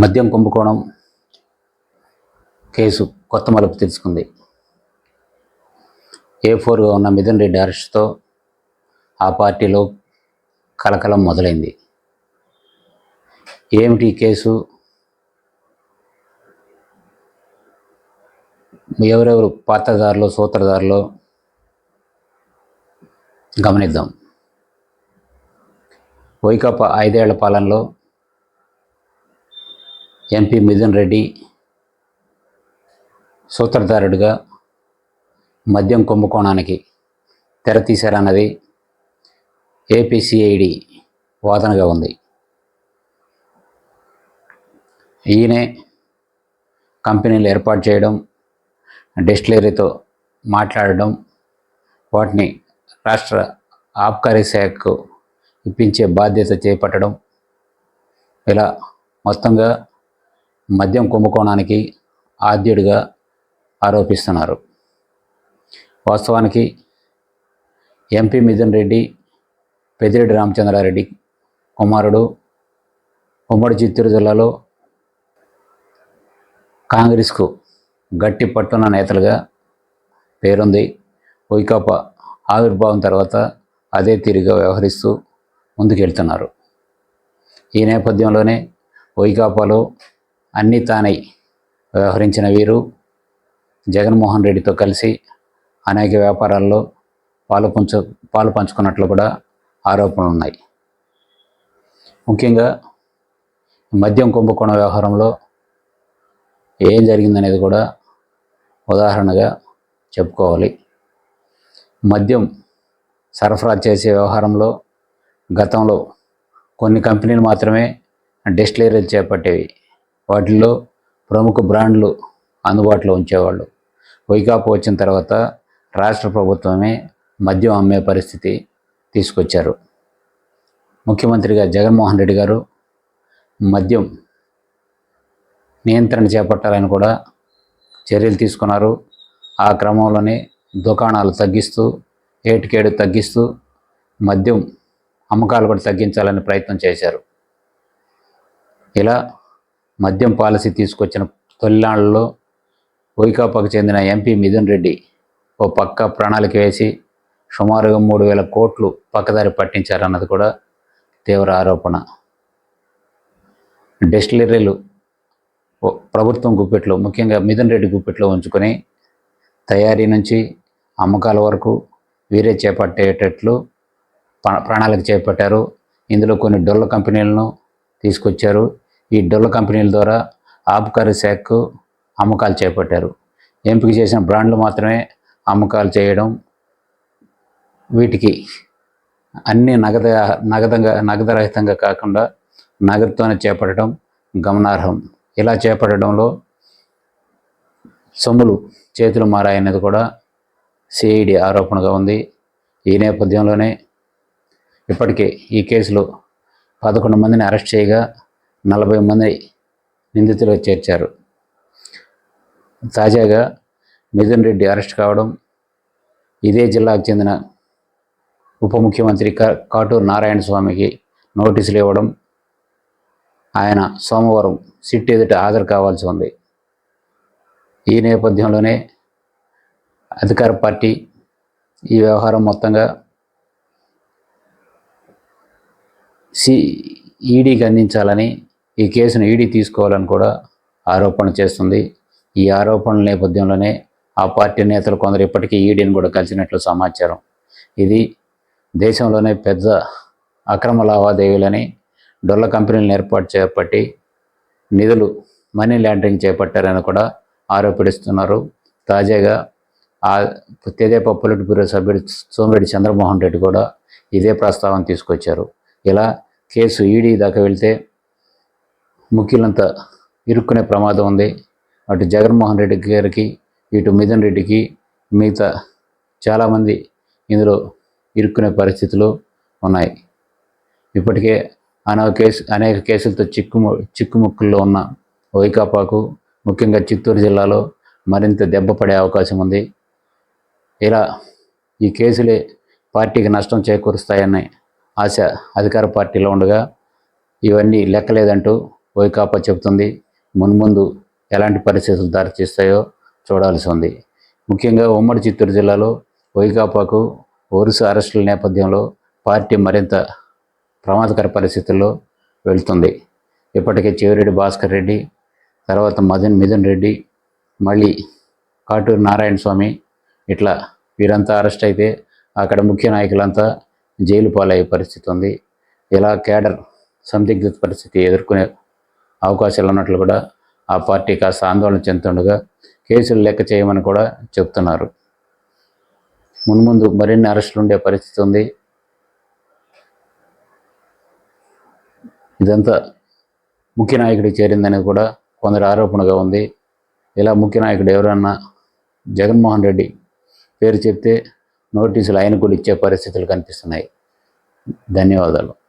మద్యం కుంభకోణం కేసు కొత్త మలుపు తెలుసుకుంది. ఏ ఫోర్గా ఉన్న మిథున్ రెడ్డి అరెస్ట్తో ఆ పార్టీలో కలకలం మొదలైంది. ఏమిటి కేసు? ఎవరెవరు పాత్రదారులు సూత్రధారులు గమనిద్దాం. వైకాపా ఐదేళ్ళ పాలనలో ఎంపీ మిథున్ రెడ్డి సూత్రధారుడిగా మద్యం కుంభకోణానికి తెర తీశారన్నది ఏపీసీఐడి వాదనగా ఉంది. ఈయనే కంపెనీలు ఏర్పాటు చేయడం డిస్టిలరీతో మాట్లాడడం వాటిని రాష్ట్ర ఆబ్కారీ శాఖకు ఇప్పించే బాధ్యత చేపట్టడం ఇలా మొత్తంగా మద్యం కుంభకోణానికి ఆద్యుడిగా ఆరోపిస్తున్నారు. వాస్తవానికి ఎంపీ మిథున్ రెడ్డి పెద్దిరెడ్డి రామచంద్రారెడ్డి కుమారుడు ఉమ్మడి చిత్తూరు జిల్లాలో కాంగ్రెస్కు గట్టి పట్టున్న నేతలుగా పేరుంది. వైకాపా ఆవిర్భావం తర్వాత అదే తీరుగా వ్యవహరిస్తూ ముందుకెళ్తున్నారు. ఈ నేపథ్యంలోనే వైకాపాలో అన్నీ తానై వ్యవహరించిన వీరు జగన్మోహన్ రెడ్డితో కలిసి అనేక వ్యాపారాల్లో పాలు పంచు పాలు పంచుకున్నట్లు కూడా ఆరోపణలు ఉన్నాయి. ముఖ్యంగా మద్యం కుంభకోణ వ్యవహారంలో ఏం జరిగిందనేది కూడా ఉదాహరణగా చెప్పుకోవాలి. మద్యం సరఫరా చేసే వ్యవహారంలో గతంలో కొన్ని కంపెనీలు మాత్రమే డిస్టిలరీలు చేపట్టేవి. వాటిల్లో ప్రముఖ బ్రాండ్లు అందుబాటులో ఉంచేవాళ్ళు. వైకాపా వచ్చిన తర్వాత రాష్ట్ర ప్రభుత్వమే మద్యం అమ్మే పరిస్థితి తీసుకొచ్చారు. ముఖ్యమంత్రిగా జగన్మోహన్ రెడ్డి గారు మద్యం నియంత్రణ చేపట్టాలని కూడా చర్యలు తీసుకున్నారు. ఆ క్రమంలోనే దుకాణాలు తగ్గిస్తూ ఏటికేడు తగ్గిస్తూ మద్యం అమ్మకాలు కూడా తగ్గించాలని ప్రయత్నం చేశారు. ఇలా మద్యం పాలసీ తీసుకొచ్చిన తొలినాళ్ళలో వైకాపాకు చెందిన ఎంపీ మిథున్ రెడ్డి ఓ పక్క ప్రణాళిక వేసి సుమారుగా మూడు వేల కోట్లు పక్కదారి పట్టించారన్నది కూడా తీవ్ర ఆరోపణ. డెస్టిలరీలు ప్రభుత్వం గుప్పెట్లో ముఖ్యంగా మిథున్ రెడ్డి గుప్పెట్లో ఉంచుకొని తయారీ నుంచి అమ్మకాల వరకు వీరే చేపట్టేటట్లు ప్రణాళిక చేపట్టారు. ఇందులో కొన్ని డొల్ల కంపెనీలను తీసుకొచ్చారు. ఈ డొల్ల కంపెనీల ద్వారా ఆబ్కారీ శాఖకు అమ్మకాలు చేపట్టారు. ఎంపిక చేసిన బ్రాండ్లు మాత్రమే అమ్మకాలు చేయడం వీటికి అన్ని నగద నగదంగా నగదరహితంగా కాకుండా నగదుతోనే చేపట్టడం గమనార్హం. ఇలా చేపట్టడంలో సొమ్ములు చేతులు మారాయనేది కూడా సిఐడి ఆరోపణగా ఉంది. ఈ నేపథ్యంలోనే ఇప్పటికే ఈ కేసులో పదకొండు మందిని అరెస్ట్ చేయగా నలభై మంది నిందితులు చేర్చారు. తాజాగా మిథున్ రెడ్డి అరెస్ట్ కావడం ఇదే జిల్లాకు చెందిన ఉప ముఖ్యమంత్రి కా కాటూరు నారాయణ స్వామికి నోటీసులు ఇవ్వడం ఆయన సోమవారం సిట్ ఎదుట హాజరు కావాల్సి ఉంది. ఈ నేపథ్యంలోనే అధికార పార్టీ ఈ వ్యవహారం మొత్తంగా సి ఈడీకి అందించాలని ఈ కేసును ఈడీ తీసుకోవాలని కూడా ఆరోపణ చేస్తుంది. ఈ ఆరోపణల నేపథ్యంలోనే ఆ పార్టీ నేతలు కొందరు ఇప్పటికీ ఈడీని కూడా కలిసినట్లు సమాచారం. ఇది దేశంలోనే పెద్ద అక్రమ లావాదేవీలని డొల్ల కంపెనీలను ఏర్పాటు చేపట్టి నిధులు మనీ లాండరింగ్ చేపట్టారని కూడా ఆరోపిస్తున్నారు. తాజాగా ఆ తెదేపా పొలిట్ బ్యూరో సభ్యుడు సోమిరెడ్డి చంద్రమోహన్ రెడ్డి కూడా ఇదే ప్రస్తావన తీసుకొచ్చారు. ఇలా కేసు ఈడీ దాకా వెళ్తే ముఖ్యులంతా ఇరుక్కునే ప్రమాదం ఉంది. అటు జగన్మోహన్ రెడ్డి గారికి ఇటు మిథున్ రెడ్డికి మిగతా చాలామంది ఇందులో ఇరుక్కునే పరిస్థితులు ఉన్నాయి. ఇప్పటికే అనేక కేసు అనేక కేసులతో చిక్కుము చిక్కుముక్కుల్లో ఉన్న వైకాపాకు ముఖ్యంగా చిత్తూరు జిల్లాలో మరింత దెబ్బ పడే అవకాశం ఉంది. ఇలా ఈ కేసులే పార్టీకి నష్టం చేకూరుస్తాయని ఆశ అధికార పార్టీలో ఉండగా ఇవన్నీ లెక్కలేదంటూ వైకాపా చెబుతుంది మున్ముందు ఎలాంటి పరిస్థితులు దారితీస్తాయో చూడాల్సి ఉంది. ముఖ్యంగా ఉమ్మడి చిత్తూరు జిల్లాలో వైకాపాకు వరుస అరెస్టుల నేపథ్యంలో పార్టీ మరింత ప్రమాదకర పరిస్థితుల్లో వెళ్తుంది. ఇప్పటికే చెవిరెడ్డి భాస్కర్ రెడ్డి తర్వాత మదన్ మిథున్ రెడ్డి మళ్ళీ కాటూరు నారాయణ స్వామి ఇట్లా వీరంతా అరెస్ట్ అయితే అక్కడ ముఖ్య నాయకులంతా జైలు పాలయ్యే పరిస్థితి ఉంది. ఇలా కేడర్ సందిగ్ధ పరిస్థితి ఎదుర్కొనే అవకాశాలు ఉన్నట్లు కూడా ఆ పార్టీ కాస్త ఆందోళన చెందుతుండగా కేసులు లెక్క చేయమని కూడా చెప్తున్నారు. మున్ముందు మరిన్ని అరెస్టులు ఉండే పరిస్థితి ఉంది. ఇదంతా ముఖ్య నాయకుడికి చేరిందని కూడా కొందరు ఆరోపణగా ఉంది. ఇలా ముఖ్య నాయకుడు ఎవరన్నా జగన్మోహన్ రెడ్డి పేరు చెప్తే నోటీసులు ఆయన కూడా ఇచ్చే పరిస్థితులు కనిపిస్తున్నాయి. ధన్యవాదాలు.